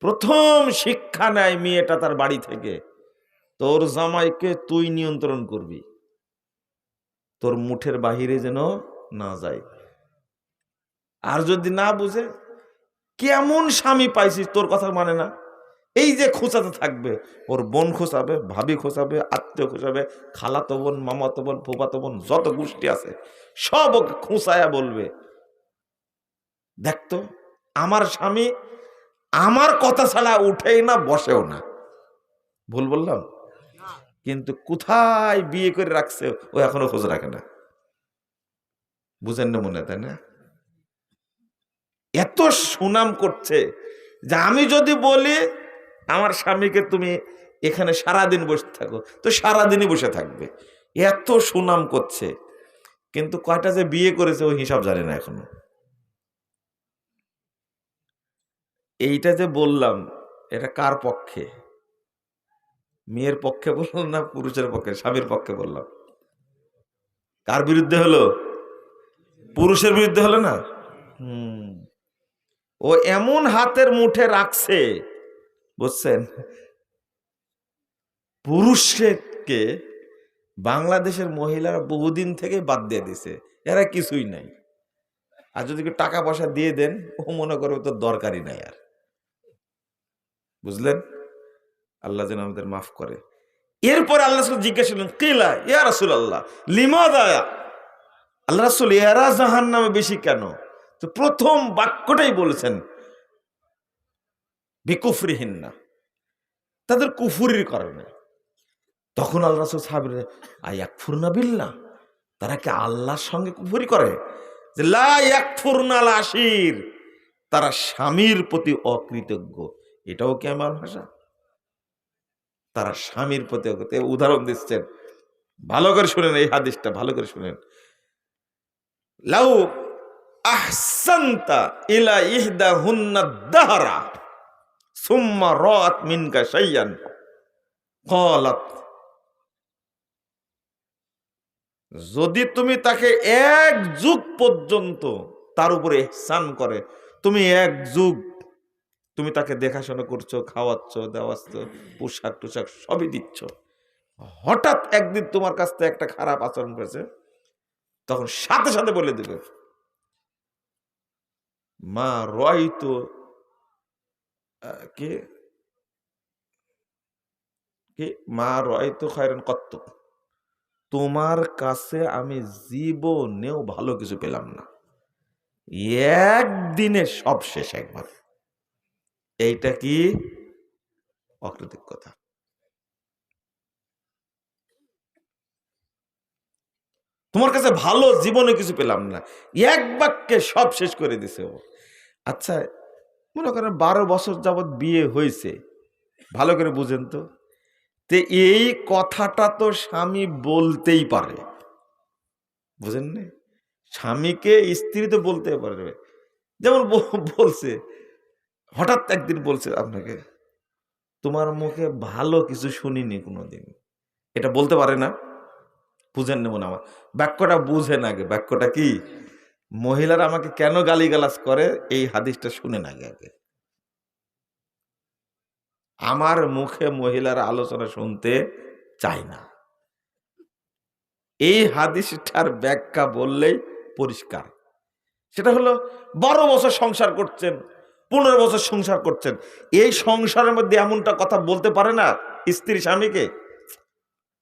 প্রথম শিক্ষা নেয় মেয়েটা তার বাড়ি থেকে। তোর জামাইকে তুই নিয়ন্ত্রণ করবি। তোর মুঠের বাহিরে যেন না যায়। আর যদি না বুঝে, কেমন স্বামী পাইছিস তোর কথা মানে না। এই যে খোঁচাতে থাকবে, ওর বোন খোঁচাবে, ভাবি খোঁচাবে, আত্মীয় খোঁচাবে, খালাতো বোন, মামাতো বোন, ফুফাতো বোন, যত গোষ্ঠী আছে, সব ওকে খুঁচায়া বলবে। দেখতো আমার স্বামী আমার কথা ছাড়া উঠেই না বসেও না। ভুল বললাম? কিন্তু কোথায় বিয়ে করে রাখছে ও এখনও খোঁজ রাখে না। বুঝেন না মনে তাই না? এত সুনাম করছে যে আমি যদি বলি আমার স্বামীকে তুমি এখানে সারাদিন বসে থাকো তো সারাদিনই বসে থাকবে। এত সুনাম করছে। কিন্তু কয়টা যে বিয়ে করেছে ও হিসাব জানে না এখনও। এইটা যে বললাম, এটা কার পক্ষে? মেয়ের পক্ষে বললাম না পুরুষের পক্ষে? স্বামীর পক্ষে বললাম। কার বিরুদ্ধে হলো? পুরুষের বিরুদ্ধে হলো না? হুম। ও এমন হাতের মুঠে রাখছে, বুঝছেন? পুরুষকে বাংলাদেশের মহিলারা বহুদিন থেকে বাদ দিয়ে দিছে। এরা কিছুই নাই। আর যদি টাকা পয়সা দিয়ে দেন, ও মনে করবে তো দরকারই নাই আর। বুঝলেন? আল্লাহ যেন আমাদের মাফ করে। এরপরে আল্লাহ রাসূল জিজ্ঞাসা করলেন, কেলা, ইয়া রাসুল আল্লাহ লিমা দায়া আল্লাহ রাসুল, এরা জাহান নামে বেশি কেন? তো প্রথম বাক্যটাই বলেছেন বিকুফরিহীন না তাদের কুফুরির কারণে। তখন আল্লাহ রাসুল সাহাবির আয়াক ফুরনা বিল্লা তারা কি আল্লাহর সঙ্গে কুফুরি করে? যে, লা ইয়াকফুরনা আশির। তারা স্বামীর প্রতি অকৃতজ্ঞ। এটাও কি আমার ভাষা? তারা স্বামীর প্রতি উদাহরণ দিচ্ছেন। ভালো করে শুনেন এই হাদিসটা, ভালো করে শুনেন। লাউ আহসান্তা ইলা ইহদা হুন্না দাহারা সুম্মা রাত মিনকা শাইয়ান ক্বালাত। যদি তুমি তাকে এক যুগ পর্যন্ত তার উপরে এহসান করে, তুমি এক যুগ তুমি তাকে দেখাশোনা করছ, খাওয়াচ্ছ, দেওয়াচ্ছ, পোশাক টোশাক সবই দিচ্ছ। হঠাৎ একদিন তোমার কাছ থেকে একটা খারাপ আচরণ করেছে, তখন সাথে সাথে বলে দেবে, মা রয় তো কে? কে? মা রয় তো খায়রান কত্ত। তোমার কাছে আমি জীবনেও ভালো কিছু পেলাম না। একদিনে সব শেষ একবার। এইটা কি? অকৃতিক কথা। তোমার কাছে ভালো জীবনে কিছু পেলাম না। এক বাক্যে সব শেষ করে দিছে ও। আচ্ছা মনে করেন বারো বছর যাবৎ বিয়ে হয়েছে। ভালো করে বুঝেন তো। তে এই কথাটা তো স্বামী বলতেই পারে। বুঝেন না স্বামীকে স্ত্রী তো বলতে পারবে। যেমন বলছে হঠাৎ একদিন বলছে আপনাকে, তোমার মুখে ভালো কিছু শুনিনি কোনোদিন। এটা বলতে পারে না, বুঝেন না আমার। বাক্যটা বুঝেন আগে, বাক্যটা কি? মহিলারা আমাকে কেন গালিগালাজ করে? এই হাদিসটা শুনেন আগে আগে। আমার মুখে মহিলারা আলোচনা শুনতে চায় না। এই হাদিসটার ব্যাখ্যা বললেই পরিষ্কার। সেটা হলো বারো বছর সংসার করছেন পনেরো বছর সংসার করছেন। এই সংসারের মধ্যে এমনটা কথা বলতে পারে না স্ত্রী স্বামীকে?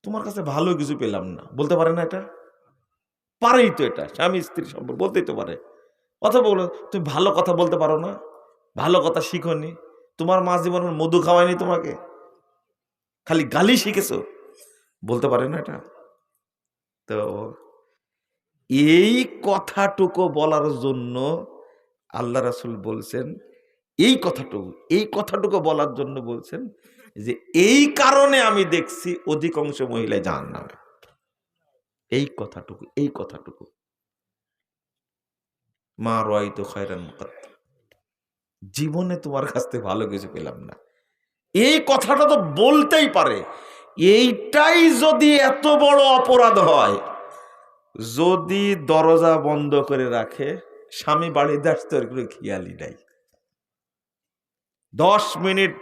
তোমার কাছে ভালো কিছু পেলাম না। বলতে পারে না এটা? পারেই তো এটা, স্বামী স্ত্রী সম্পর্ক, বলতেই তো পারে। অথবা বলো, তুমি ভালো কথা বলতে পারো না? ভালো কথা শিখনি? তোমার মা জীবনের মধু খাওয়ায়নি তোমাকে? খালি গালি শিখেছো? বলতে পারে না এটা? তো এই কথাটুকু বলার জন্য আল্লাহ রাসুল বলছেন এই কথাটুকু এই কথাটুকু বলার জন্য বলছেন যে, এই কারণে আমি দেখছি অধিকাংশ মহিলা জান নামে এই কথাটুকু এই কথাটুকু। মা রয় তো খয়রান জীবনে তোমার কাছ থেকে ভালো কিছু পেলাম না। এই কথাটা তো বলতেই পারে। এইটাই যদি এত বড় অপরাধ হয়, যদি দরজা বন্ধ করে রাখে, স্বামী বাড়িতে আসতে ওর কোনো খেয়ালই নাই। দশ মিনিট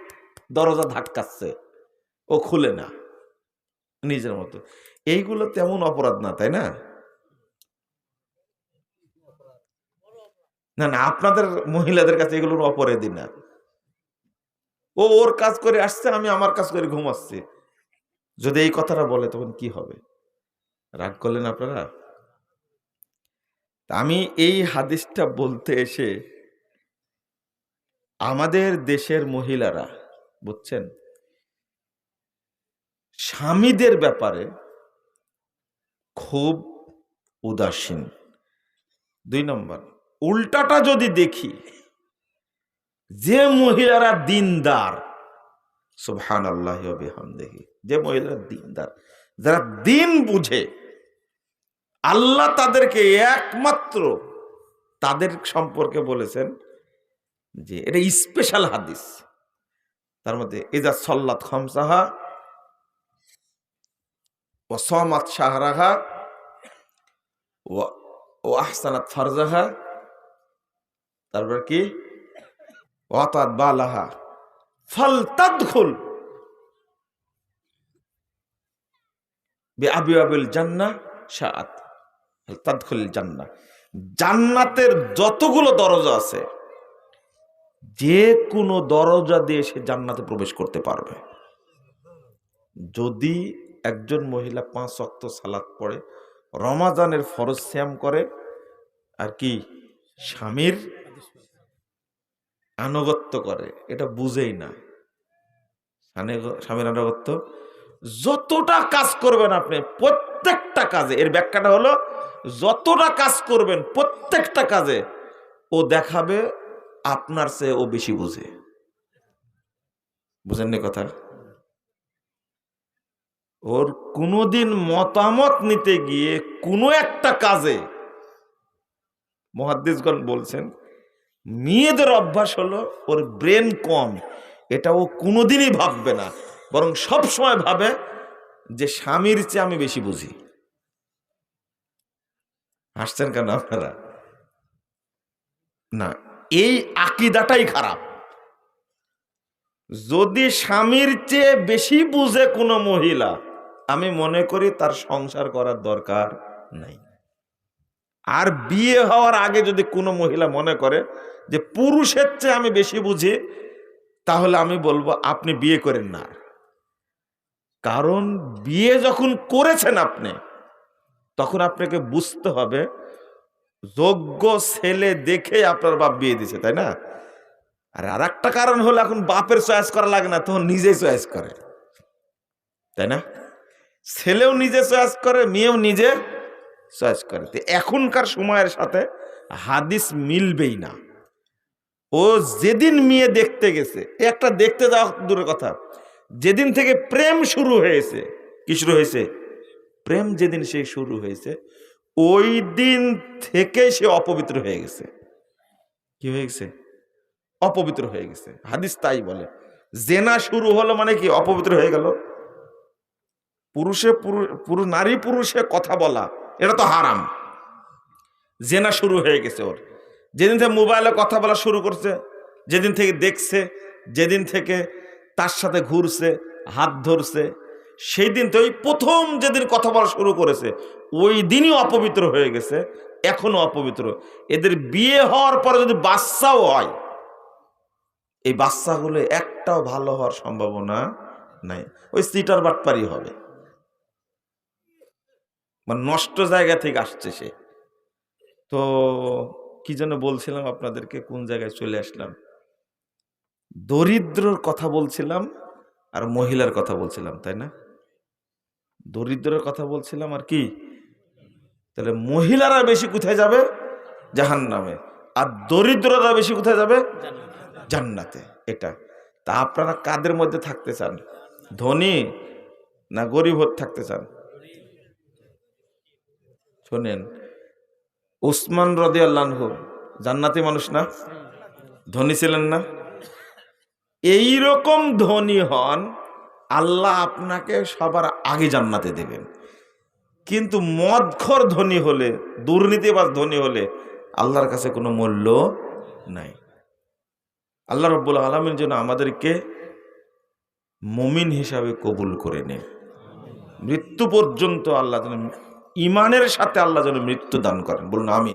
দরজা ধাক্কাচ্ছে। ও খুলে না। নিজের মতো। এইগুলো তেমন অপরাধ না, তাই না? না না, আপনাদের মহিলাদের কাছে এগুলোর অপরাধী না। ও ওর কাজ করে আসছে, আমি আমার কাজ করে ঘুমাচ্ছি। যদি এই কথাটা বলে, তখন কি হবে? রাগ করলেন আপনারা? আমি এই হাদিসটা বলতে এসে আমাদের দেশের মহিলারা, বুঝছেন? স্বামীদের ব্যাপারে খুব উদাসীন। দুই নম্বর, উল্টাটা যদি দেখি, যে মহিলারা দিনদার সুবহান আল্লাহ দেখি যে মহিলারা দিনদার, যারা দিন বুঝে, আল্লাহ তাদেরকে একমাত্র তাদের সম্পর্কে বলেছেন যে এটা স্পেশাল হাদিস। তার মধ্যে এজা সল্লাত খমসাহা ও সমাত শাহরাহা ও আহসানাত ফারজাহা। তারপর কি? ওয়াতাত বালাহা ফল তাদখুল আবিল জান্না সাত তাদখুল জান্না জান্নাতের যতগুলো দরজা আছে যে কোনো দরজা দিয়ে সে জান্নাতে প্রবেশ করতে পারবে। যদি একজন মহিলা পাঁচ অক্ত সালাত পড়ে, রমাজানের ফরজ শ্যাম করে, আর কি স্বামীর আনুগত্য করে, এটা বুঝেই না। স্বামীর আনুগত্য। যতটা কাজ করবেন আপনি, প্রত্যেকটা কাজে, এর ব্যাখ্যাটা হলো, যতটা কাজ করবেন প্রত্যেকটা কাজে, ও দেখাবে আপনার চেয়ে ও বেশি বুঝে। বুঝেননি কথা? ওর কোনোদিন মতামত নিতে গিয়ে কোনো একটা কাজে মহাদ্দেশগণ বলছেন, মেয়েদের অভ্যাস হলো ওর ব্রেন কম। এটা ও কোনোদিনই ভাববে না। বরং সব সময় ভাবে যে স্বামীর চেয়ে আমি বেশি বুঝি। হাসছেন কেন আপনারা? না। এই আকিদাটাই খারাপ। যদি স্বামীর চেয়ে বেশি বুঝে কোনো মহিলা, আমি মনে করি তার সংসার করার দরকার নাই। আর বিয়ে হওয়ার আগে যদি কোনো মহিলা মনে করে যে পুরুষের চেয়ে আমি বেশি বুঝি, তাহলে আমি বলব, আপনি বিয়ে করেন না। কারণ বিয়ে যখন করেছেন আপনি, তখন আপনাকে বুঝতে হবে যোগ্য ছেলে দেখে আপনার বাপ বিয়ে দিছে, তাই না? আর আর একটা কারণ হলো এখন বাপের চয়েস করা লাগে না, তখন নিজেই চয়েস করে, তাই না? ছেলেও নিজে চয়েস করে, মেয়েও নিজে চয়েস করে। এখনকার সময়ের সাথে হাদিস মিলবেই না। ও যেদিন মেয়ে দেখতে গেছে একটা দেখতে যাওয়া দূরের কথা, যেদিন থেকে প্রেম শুরু হয়েছে, কি শুরু হয়েছে? প্রেম যেদিন সে শুরু হয়েছে ওই দিন থেকে সে অপবিত্র হয়ে গেছে। কি হয়ে গেছে? অপবিত্র হয়ে গেছে। হাদিস তাই বলে। জেনা শুরু হলো মানে কি? অপবিত্র হয়ে গেল। পুরুষে পুরুষ নারী পুরুষে কথা বলা, এটা তো হারাম। জেনা শুরু হয়ে গেছে ওর। যেদিন থেকে মোবাইলে কথা বলা শুরু করছে, যেদিন থেকে দেখছে, যেদিন থেকে তার সাথে ঘুরছে, হাত ধরছে সেই দিন তো ওই প্রথম যেদিন কথা বলা শুরু করেছে, ওই দিনই অপবিত্র হয়ে গেছে, এখনও অপবিত্র। এদের বিয়ে হওয়ার পরে যদি বাচ্চাও হয়, এই বাচ্চাগুলো একটাও ভালো হওয়ার সম্ভাবনা নাই। ওই সিটার বাটপারি হবে। মানে নষ্ট জায়গা থেকে আসছে সে। তো কি যেন বলছিলাম আপনাদেরকে, কোন জায়গায় চলে আসলাম? দরিদ্রর কথা বলছিলাম আর মহিলার কথা বলছিলাম, তাই না? দরিদ্রের কথা বলছিলাম আর কি? তাহলে মহিলারা বেশি কোথায় যাবে? জাহান নামে আর দরিদ্ররা বেশি কোথায় যাবে? জান্নাতে। এটা। তা আপনারা কাদের মধ্যে থাকতে চান? ধনী না গরিব থাকতে চান? শোনেন, উসমান রদি আল্লাহ জান্নাতি মানুষ না? ধনী ছিলেন না? এইরকম ধনী হন আল্লাহ আপনাকে সবার আগে জান্নাতে দেবেন। কিন্তু মদখর ধনী হলে, দুর্নীতিবাজ ধনী হলে আল্লাহর কাছে কোনো মূল্য নাই। আল্লাহ রব্বুল আলমিন যেন আমাদেরকে মমিন হিসাবে কবুল করে নেন মৃত্যু পর্যন্ত আল্লাহ যেন, ইমানের সাথে আল্লাহ যেন মৃত্যু দান করেন। বলুন আমি